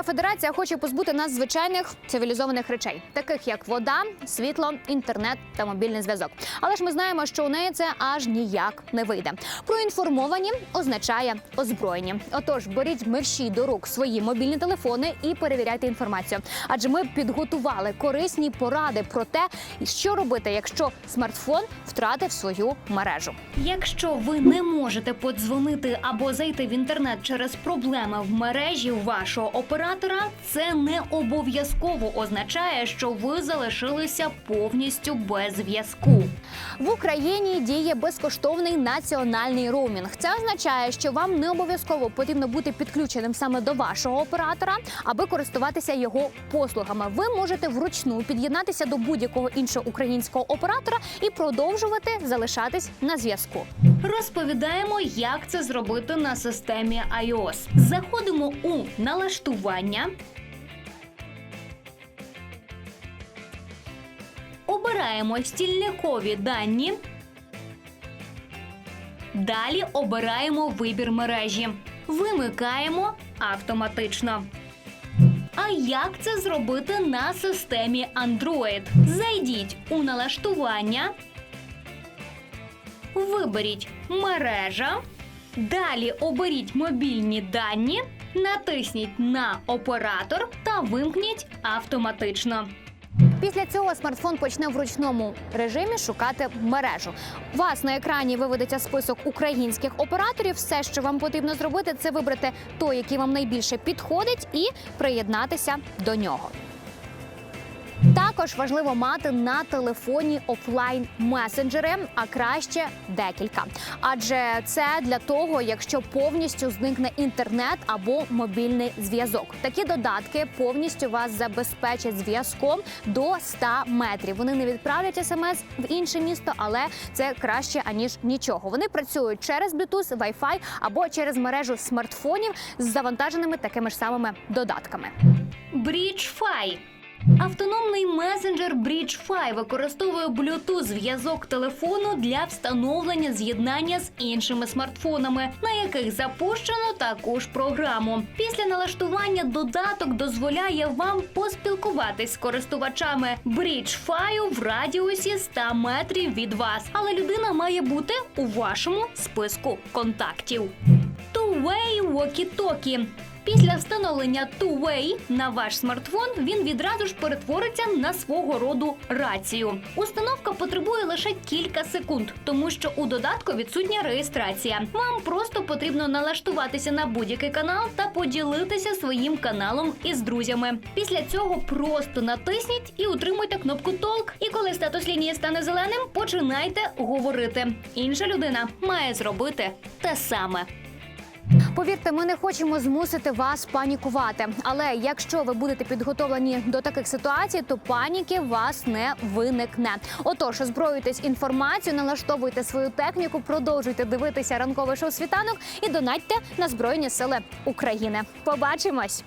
Російська Федерація хоче позбути нас звичайних цивілізованих речей, таких як вода, світло, інтернет та мобільний зв'язок. Але ж ми знаємо, що у неї це аж ніяк не вийде. Проінформовані означає озброєні. Отож, беріть мерщій до рук свої мобільні телефони і перевіряйте інформацію. Адже ми підготували корисні поради про те, що робити, якщо смартфон втратив свою мережу. Якщо ви не можете подзвонити або зайти в інтернет через проблеми в мережі вашого оператора, це не обов'язково означає, що ви залишилися повністю без зв'язку. В Україні діє безкоштовний національний роумінг. Це означає, що вам не обов'язково потрібно бути підключеним саме до вашого оператора, аби користуватися його послугами. Ви можете вручну під'єднатися до будь-якого іншого українського оператора і продовжувати залишатись на зв'язку. Розповідаємо, як це зробити на системі iOS. Заходимо у налаштування. Обираємо стільникові дані. Далі обираємо вибір мережі. Вимикаємо автоматично. А як це зробити на системі Android? Зайдіть у налаштування, виберіть мережа, далі оберіть мобільні дані, натисніть на оператор та вимкніть автоматично. Після цього смартфон почне в ручному режимі шукати мережу. У Вас на екрані виведеться список українських операторів. Все, що вам потрібно зробити, це вибрати той, який вам найбільше підходить, і приєднатися до нього. Також важливо мати на телефоні офлайн месенджери, а краще декілька. Адже це для того, якщо повністю зникне інтернет або мобільний зв'язок. Такі додатки повністю вас забезпечать зв'язком до 100 метрів. Вони не відправлять смс в інше місто, але це краще аніж нічого. Вони працюють через Bluetooth, Wi-Fi або через мережу смартфонів з завантаженими такими ж самими додатками. BridgeFi Автономний месенджер BridgeFi використовує Bluetooth зв'язок телефону для встановлення з'єднання з іншими смартфонами, на яких запущено таку ж програму. Після налаштування додаток дозволяє вам поспілкуватись з користувачами BridgeFi в радіусі 100 метрів від вас, але людина має бути у вашому списку контактів. Two-Way Walkie-Talkie. Після встановлення Two-Way на ваш смартфон він відразу ж перетвориться на свого роду рацію. Установка потребує лише кілька секунд, тому що у додатку відсутня реєстрація. Вам просто потрібно налаштуватися на будь-який канал та поділитися своїм каналом із друзями. Після цього просто натисніть і утримуйте кнопку Talk. І коли статус лінії стане зеленим, починайте говорити. Інша людина має зробити те саме. Повірте, ми не хочемо змусити вас панікувати. Але якщо ви будете підготовлені до таких ситуацій, то паніки вас не виникне. Отож, озброюйтесь інформацією, налаштовуйте свою техніку, продовжуйте дивитися ранкове шоу світанок і донатьте на збройні сили України. Побачимось.